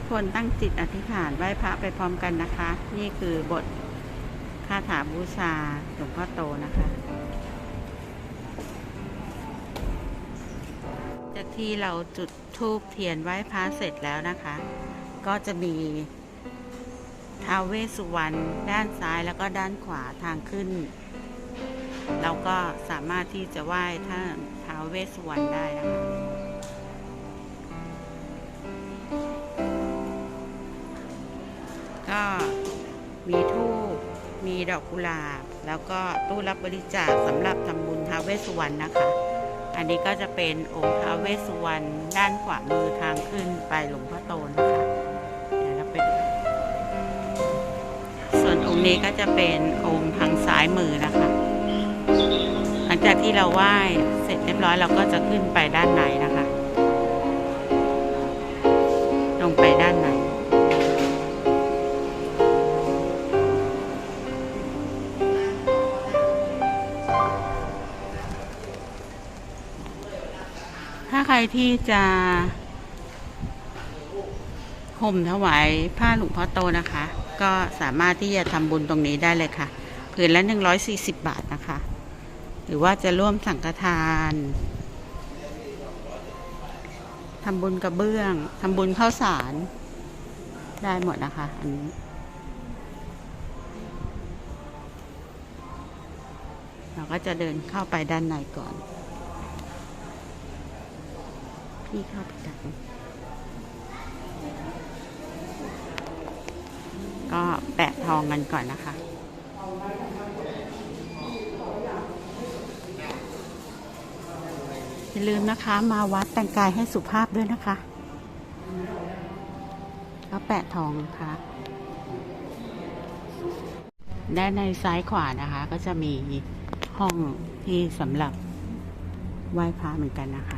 ทุกคนตั้งจิตอธิษฐานไหว้พระไปพร้อมกันนะคะ นี่คือบทคาถาบูชาหลวงพ่อโตนะคะจากที่เราจุดธูปเทียนไหว้พระเสร็จแล้วนะคะ ก็จะมีท้าวเวสสุวรรณด้านซ้ายแล้วก็ด้านขวาทางขึ้น เราก็สามารถที่จะไหว้ท่านท้าวเวสสุวรรณได้นะคะ ดอกกุหลาบ แล้วก็ตู้รับบริจาคสำหรับทำบุญท้าเวสสุวรรณนะคะ อันนี้ก็จะเป็นองค์ท้าเวสสุวรรณด้านขวามือทางขึ้นไปหลวงพ่อโตนะคะเดี๋ยวเราไปดูส่วนองค์นี้ก็จะเป็นองค์ทางซ้ายมือนะคะ หลังจากที่เราไหว้เสร็จเรียบร้อยเราก็จะขึ้นไปด้านในนะคะ ที่จะห่มถวายผ้าหลวงพ่อโตนะคะ ก็สามารถที่จะทำบุญตรงนี้ได้เลยค่ะผืนละ 140 บาทนะคะ หรือว่าจะร่วมสังฆทานทำบุญกระเบื้องทำบุญข้าวสารได้หมดนะคะ อันนี้เราก็จะเดินเข้าไปด้านในก่อน พี่เข้าไปดักก็แปะทองกันก่อนนะคะอย่าลืมนะคะมาวัดแต่งกายให้สุภาพด้วยนะคะก็แปะทองค่ะด้านในซ้ายขวานะคะ ก็จะมีห้องที่สำหรับไหว้พระเหมือนกันนะคะ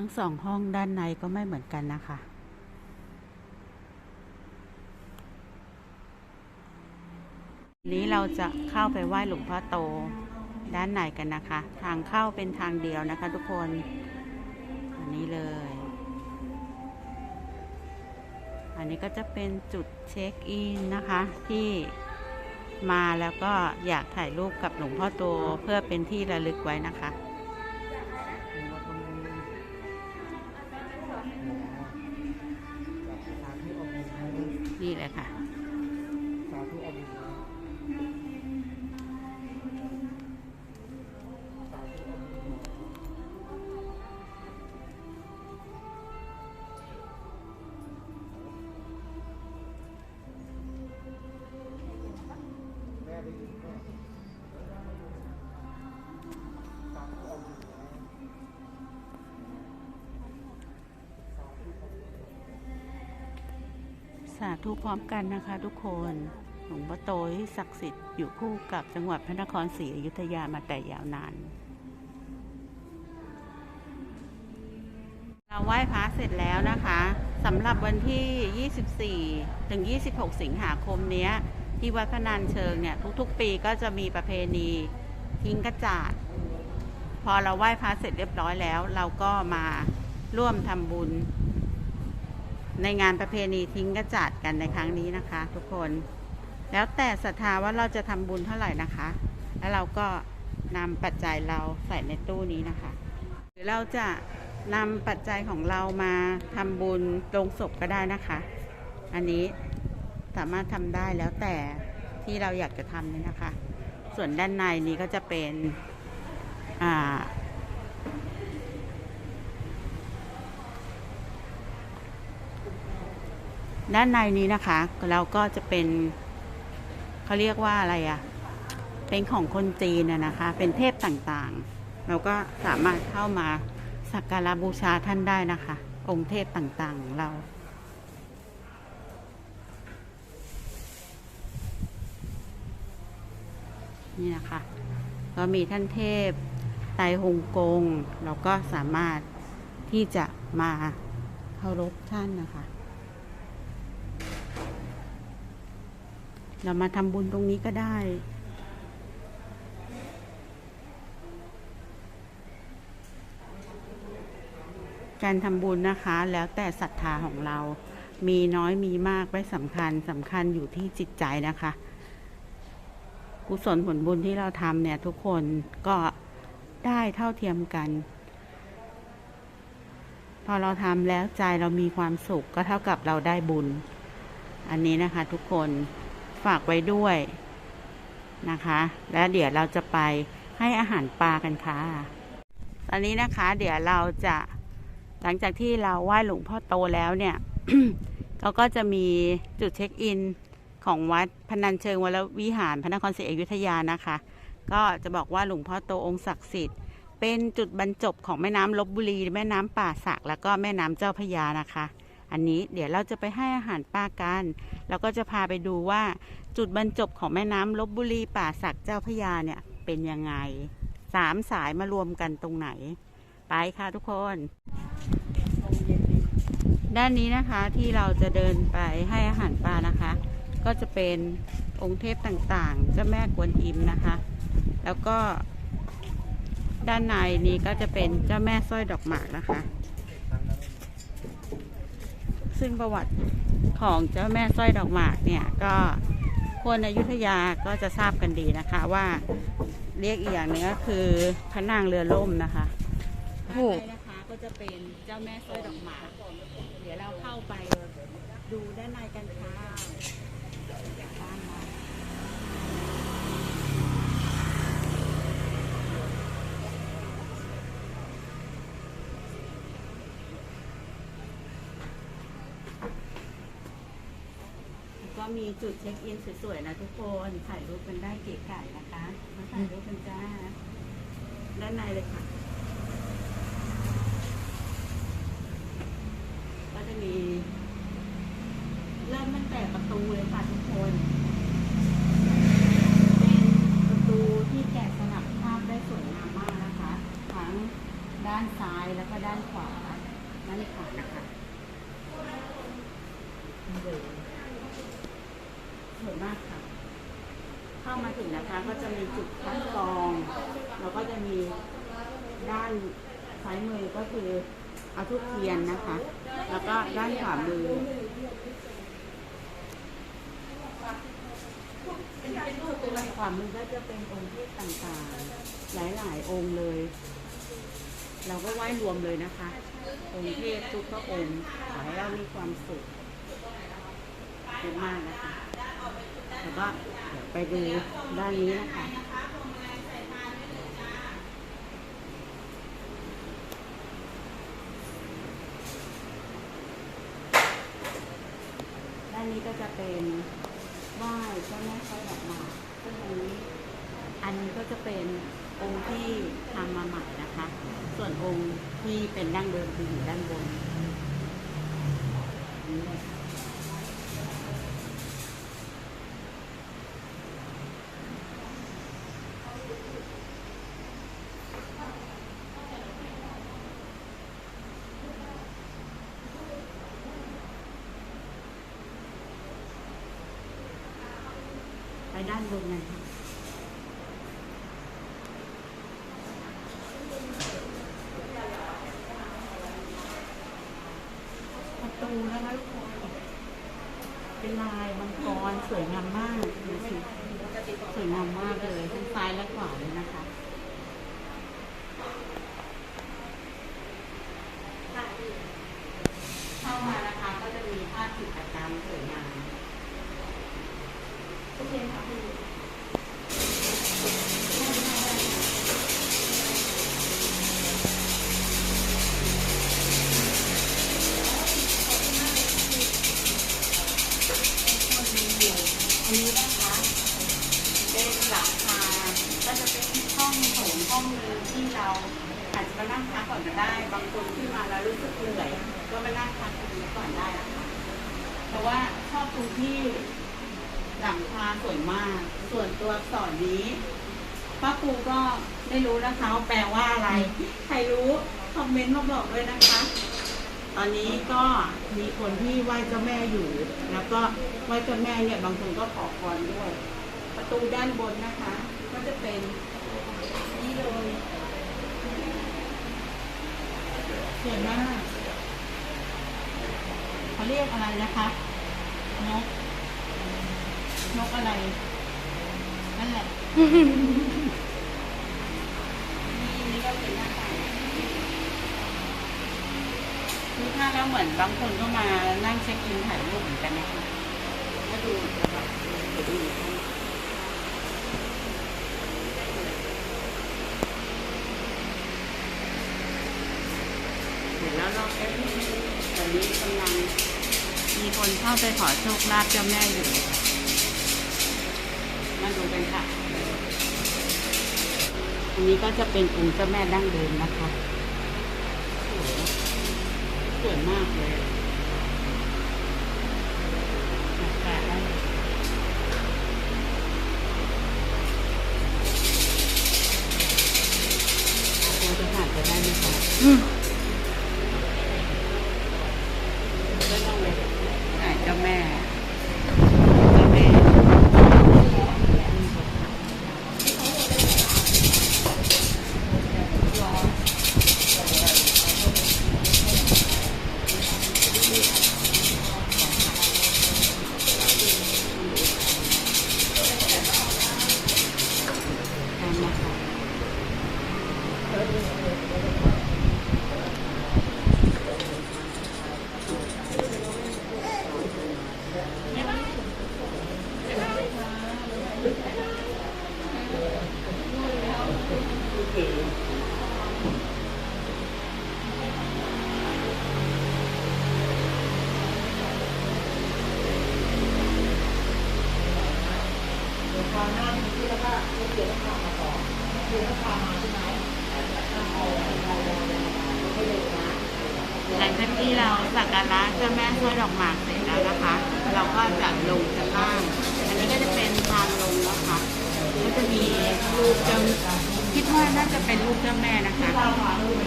ทั้งสองห้องด้านในก็ไม่เหมือนกันนะคะ นี้เราจะเข้าไปไหว้หลวงพ่อโตด้านในกันนะคะ ทางเข้าเป็นทางเดียวนะคะทุกคน อันนี้เลย อันนี้ก็จะเป็นจุดเช็คอินนะคะที่มาแล้วก็อยากถ่ายรูปกับหลวงพ่อโตเพื่อเป็นที่ระลึกไว้นะคะ นี่เลยค่ะ สาธุอภิว สาธุพร้อมกันนะคะ ทุกคนหลวงพ่อโตที่ศักดิ์สิทธิ์อยู่คู่กับจังหวัดพระนครศรีอยุธยามาแต่ยาวนานเราไหว้พระเสร็จแล้วนะคะสำหรับวันที่ 24 ถึง 26 สิงหาคมเนี้ย ที่วัดพระนานเชิงเนี่ย ทุกๆ ปีก็จะมีประเพณีทิ้งกระจาด พอเราไหว้พระเสร็จเรียบร้อยแล้ว เราก็มาร่วมทำบุญ ในงานประเพณีทิ้งกระจาดกันในครั้งนี้นะคะ ทุกคนแล้วแต่ศรัทธาว่าเราจะทำบุญเท่าไหร่นะคะ แล้วเราก็นำปัจจัยเราใส่ในตู้นี้นะคะ หรือเราจะนำปัจจัยของเรามาทำบุญลงศพก็ได้นะคะ อันนี้สามารถทำได้แล้วแต่ที่เราอยากจะทำเลยนะคะ ส่วนด้านในนี้ก็จะเป็นอ่า ด้านในนี้นะคะเราก็จะเป็นเขาเรียกว่าอะไรอะ่ะ เป็นของคนจีนนะคะ เป็นเทพต่างๆ เราก็สามารถเข้ามาสักการะบูชาท่านได้นะคะ องค์เทพต่างๆของเรานี่นะคะ ก็มีท่านเทพไตฮงกง เราก็สามารถที่จะมาเคารพท่านนะคะ เรามาทำบุญตรงนี้ก็ได้ การทำบุญนะคะ แล้วแต่ศรัทธาของเรา มีน้อยมีมากไม่สำคัญสำคัญอยู่ที่จิตใจนะคะ กุศลผลบุญที่เราทำเนี่ยทุกคนก็ได้เท่าเทียมกัน พอเราทำแล้วใจเรามีความสุขก็เท่ากับเราได้บุญ อันนี้นะคะทุกคน ฝากไว้ด้วยนะคะ แล้วเดี๋ยวเราจะไปให้อาหารปลากันค่ะ ตอนนี้นะคะ เดี๋ยวเราจะหลังจากที่เราไหว้หลวงพ่อโตแล้วเนี่ยเราก็จะมีจุดเช็คอินของวัดพนัญเชิงวรวิหารพระนครศรีอยุธยานะคะ ก็จะบอกว่าหลวงพ่อโตองค์ศักดิ์สิทธิ์ เป็นจุดบรรจบของแม่น้ำลบบุรี แม่น้ำป่าสักแล้วก็แม่น้ำเจ้าพยานะคะ อันนี้เดี๋ยวเราจะไปให้อาหารปลากันแล้วก็จะพาไปดูว่าจุดบรรจบของแม่น้ำลบบุรีป่าสักเจ้าพยาเนี่ยเป็นยังไงสามสายมารวมกันตรงไหน ไปค่ะทุกคน ด้านนี้นะคะที่เราจะเดินไปให้อาหารปลานะคะ ก็จะเป็นองค์เทพต่างๆเจ้าแม่กวนอิมนะคะ แล้วก็ด้านในนี้ก็จะเป็นเจ้าแม่สร้อยดอกหมากนะคะ ซึ่งประวัติของเจ้าแม่สร้อยดอกหมากเนี่ยก็คนอยุธยาก็จะทราบกันดีนะคะว่าเรียกอีกอย่างหนึงก็คือพระนางเรือล่มนะคะด้านในนะคะก็จะเป็นเจ้าแม่สร้อยดอกหมากเดี๋ยวเราเข้าไปดูด้านในกันค่ะตามมาแล้วก็ มีจุดเช็คอินสวยๆนะทุกคนถ่ายรูปกันได้เก๋ไก่นะคะมาถ่ายรูปกันจ้า ด้านในเลยค่ะ ก็จะมีเริ่มตั้งแต่ประตูเลยค่ะทุกคน เป็นประตูที่แกะสลักภาพได้สวยงามมากนะคะ ทั้งด้านซ้ายแล้วก็ด้านขวาด้านขวานะคะสวย มากค่ะ เข้ามาถึงนะคะก็จะมีจุดคัดกรอง แล้วก็จะมีด้านซ้ายมือก็คือเอาทุกเทียนนะคะ แล้วก็ด้านขวามือขวามือก็จะเป็นองค์เทพต่างๆ หลายๆองค์เลย เราก็ไหว้รวมเลยนะคะ องค์เทพทุกพระองค์ขอให้เรามีความสุขเยอะมากนะคะ แล้วก็ไปดูด้านนี้นะคะด้านนี้ก็จะเป็นไหว้เจ้าแม่สร้อยดอกหมากซึ่งอันนี้อันนี้ก็จะเป็นองค์ที่ทำมาใหม่นะคะ ส่วนองค์ที่เป็นดั้งเดิมคืออยู่ด้านบนนนี้เลยานบนนั้นค่ะประตูนะคะทุกคนเป็นลายมังกรสวยงามมากดูสิสวยงามมากเลยทั้งซ้ายและขวาเลยนะคะ องหนึงที่เราอาจจะมานั่งพักก่อนก็ได้ บางคนขึ้นมาแล้วรู้สึกเหนื่อยก็มานั่งพักตรงนี้ก่อนได้นะคะแต่ว่าชอบตรงที่หลังคาสวยมาก ส่วนตัวอักษรนี้ป้าปูก็ไม่รู้นะคะ แปลว่าอะไร ใครรู้คอมเมนต์มาบอกเลยนะคะ ตอนนี้ก็มีคนที่ไหว้เจ้าแม่อยู่ แล้วก็ไหว้เจ้าแม่เนี่ยบางคนก็ขอพรด้วย ประตูด้านบนนะคะ ก็จะเป็น เลยสวยมากเขาเรียกอะไรนะคะ นก นกอะไร นั่นแหละ นี่ก็เป็นหน้าตางคือถ้าแล้วเหมือนบางคนก็มานั่งเช็คอินถ่ายรูปเหมือนกันนะคะก็ดูแบบดูำลังมีคนเข้าไปขอโชคลาภเจ้าแม่อยู่ มาดูกันค่ะ อันนี้ก็จะเป็นองค์เจ้าแม่ดั้งเดิมนะคะสวยสวยมากเลย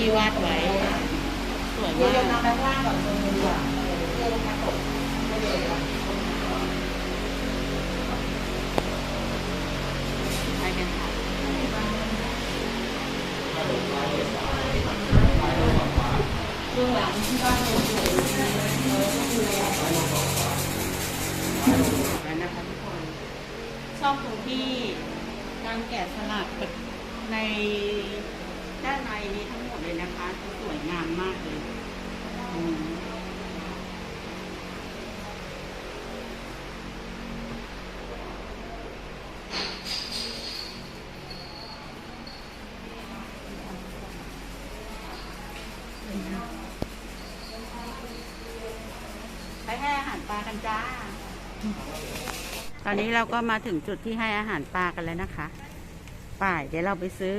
ที่วาดไว้ สวยมากไปกันค่ะแล้วนะคะทุกคนชอบตรงที่การแกะสลักใน ด้านในนี้ทั้งหมดเลยนะคะสวยงามมากเลยไปให้อาหารปลากันจ้า ตอนนี้เราก็มาถึงจุดที่ให้อาหารปลากันแล้วนะคะ ป่ายเดี๋ยวเราไปซื้อ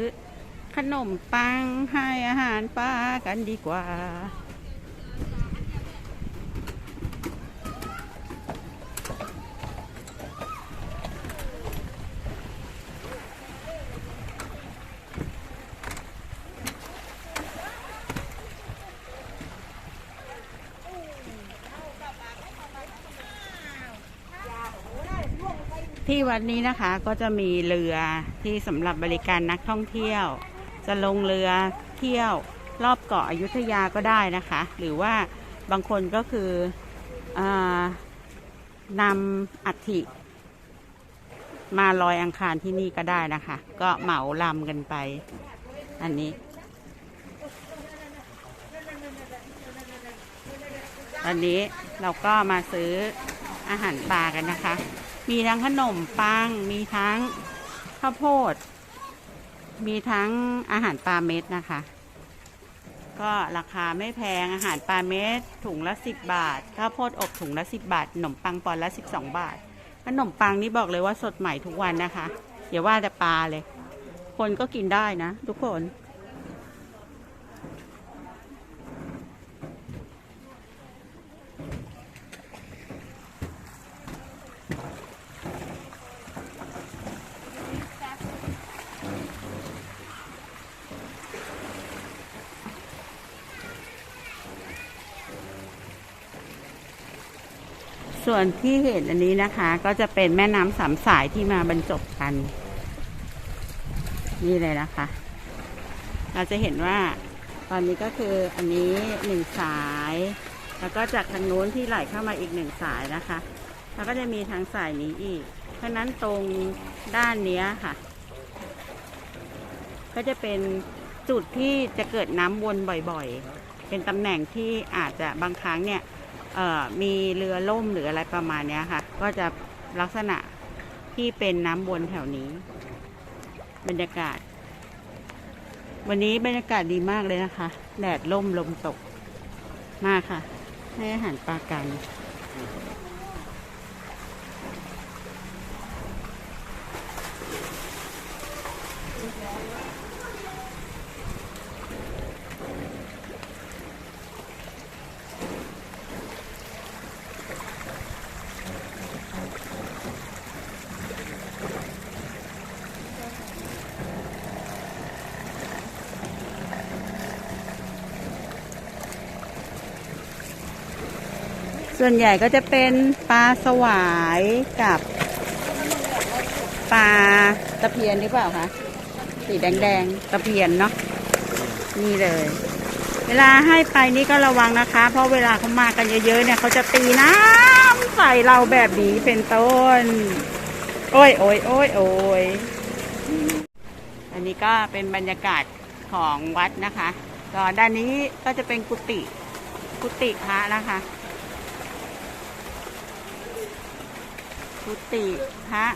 ขนมปังให้อาหารปลากันดีกว่า ที่วัดนี้นะคะก็จะมีเรือที่สำหรับบริการนักท่องเที่ยว จะลงเรือเที่ยวรอบเกาะอยุธยาก็ได้นะคะ หรือว่าบางคนก็คืออนำอัฐิมาลอยอังคารที่นี่ก็ได้นะคะ ก็เหมาลำกันไป อันนี้ ตอนนี้เราก็มาซื้ออาหารปลากันนะคะ มีทั้งขนมปัง มีทั้งข้าวโพด มีทั้งอาหารปลาเม็ดนะคะ ก็ราคาไม่แพงอาหารปลาเม็ดถุงละสิบบาทข้าวโพดอบถุงละสิบบาทขนมปังปอนละสิบสองบาทขนมปังนี่บอกเลยว่าสดใหม่ทุกวันนะคะอย่าว่าแต่ปลาเลย คนก็กินได้นะทุกคน ส่วนที่เห็นอันนี้นะคะ ก็จะเป็นแม่น้ำสามสายที่มาบรรจบกัน นี่เลยนะคะ เราจะเห็นว่าตอนนี้ก็คืออันนี้หนึ่งสาย แล้วก็จากทางโน้นที่ไหลเข้ามาอีกหนึ่งสายนะคะ แล้วก็จะมีทางสายนี้อีก เพราะนั้นตรงด้านนี้ค่ะ ก็จะเป็นจุดที่จะเกิดน้ำวนบ่อยๆ เป็นตำแหน่งที่อาจจะบางครั้งเนี่ย มีเรือล่มหรืออะไรประมาณนี้ค่ะ ก็จะลักษณะที่เป็นน้ำวนแถวนี้ บรรยากาศ วันนี้บรรยากาศดีมากเลยนะคะ แดดล่มลมตกมากค่ะ ให้อาหารปลากัน ส่วนใหญ่ก็จะเป็นปลาสวายกับปลาตะเพียนหรือเปล่าคะสีแดงๆตะเพียนเนาะนี่เลย เวลาให้ไปนี่ก็ระวังนะคะ เพราะเวลาเขามากันเยอะๆเนี่ยเขาจะตีน้ำใส่เราแบบนี้เป็นต้น โอ้ยโอ้ยโอ้ยโอ้ยอันนี้ก็เป็นบรรยากาศของวัดนะคะก็ด้านนี้ก็จะเป็นกุฏิกุฏิพระนะคะ กุฏิพระ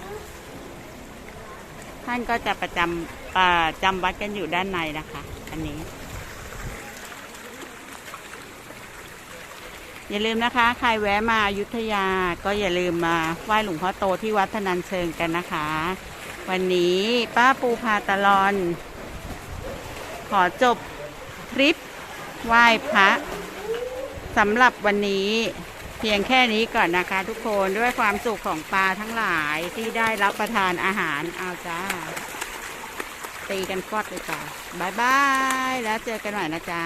ท่านก็จะประจำเอ่อจำวัดกันอยู่ด้านในนะคะ อันนี้ อย่าลืมนะคะ ใครแวะมาอยุธยาก็อย่าลืมมาไหว้หลวงพ่อโตที่วัดพนัญเชิงกันนะคะ วันนี้ป้าปูพาตะลอน ขอจบทริปไหว้พระสำหรับวันนี้ พียงแค่นี้ก่อนนะคะทุกคนด้วยความสุขของปลาทั้งหลายที่ได้รับประทานอาหารเอาจ้า ตีกันฟอดเลยจ้าบายบาย แล้วเจอกันใหม่นะจ๊ะ